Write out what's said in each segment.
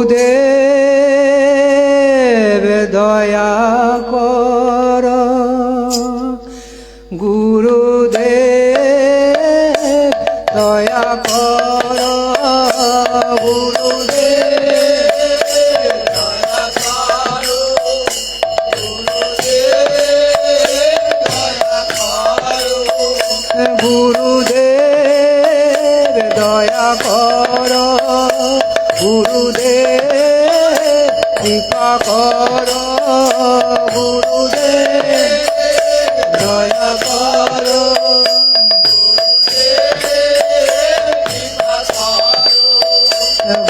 গুরুদেব দয়া কর। গুরুদেব দয়া কর। গুরুদেব দয়া কর। গুরুদেব কৃপা কর গুরুদেব দয়া কর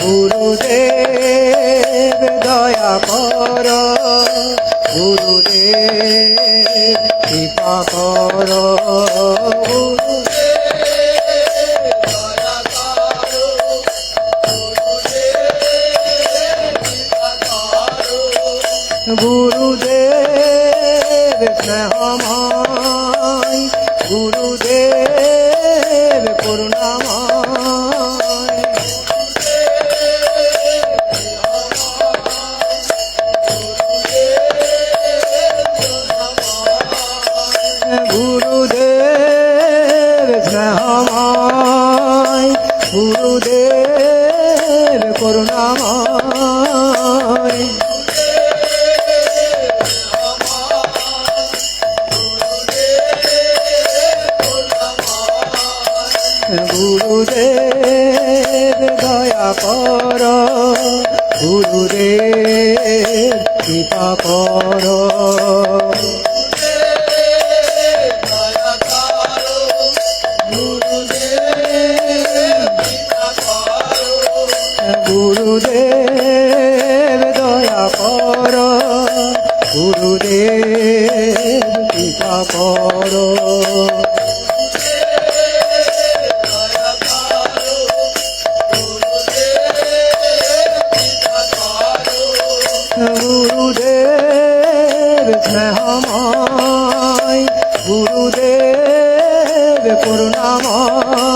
গুরুদেব দয়া কর গুরুদেব কৃপা কর গুরুদেব স্নেহময় গুরুদেব করুণাময়। গুরুদেব স্নেহময় গুরুদেব করুণাময়। গুরুদেব দয়া কর। গুরুদেব কৃপা কর। গুরুদেব দয়া কর। গুরুদেব কৃপা কর। গুরুদেব স্নেহময় গুরুদেব করুণাময়।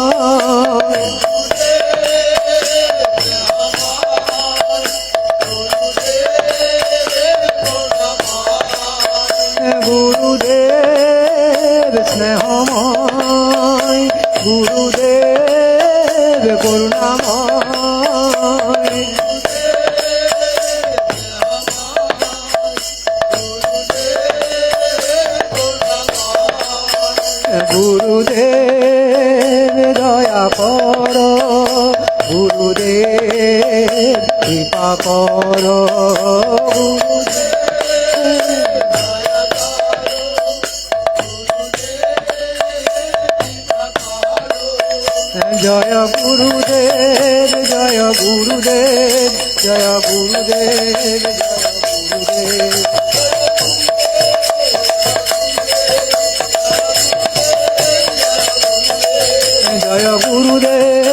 গুরুদেব স্নেহময় গুরুদেব করুণাময়। গুরুদেব দয়া কর। গুরুদেব কৃপা কর। জয় গুরুদেব জয় গুরুদেব জয় গুরুদেব জয় গুরুদেব।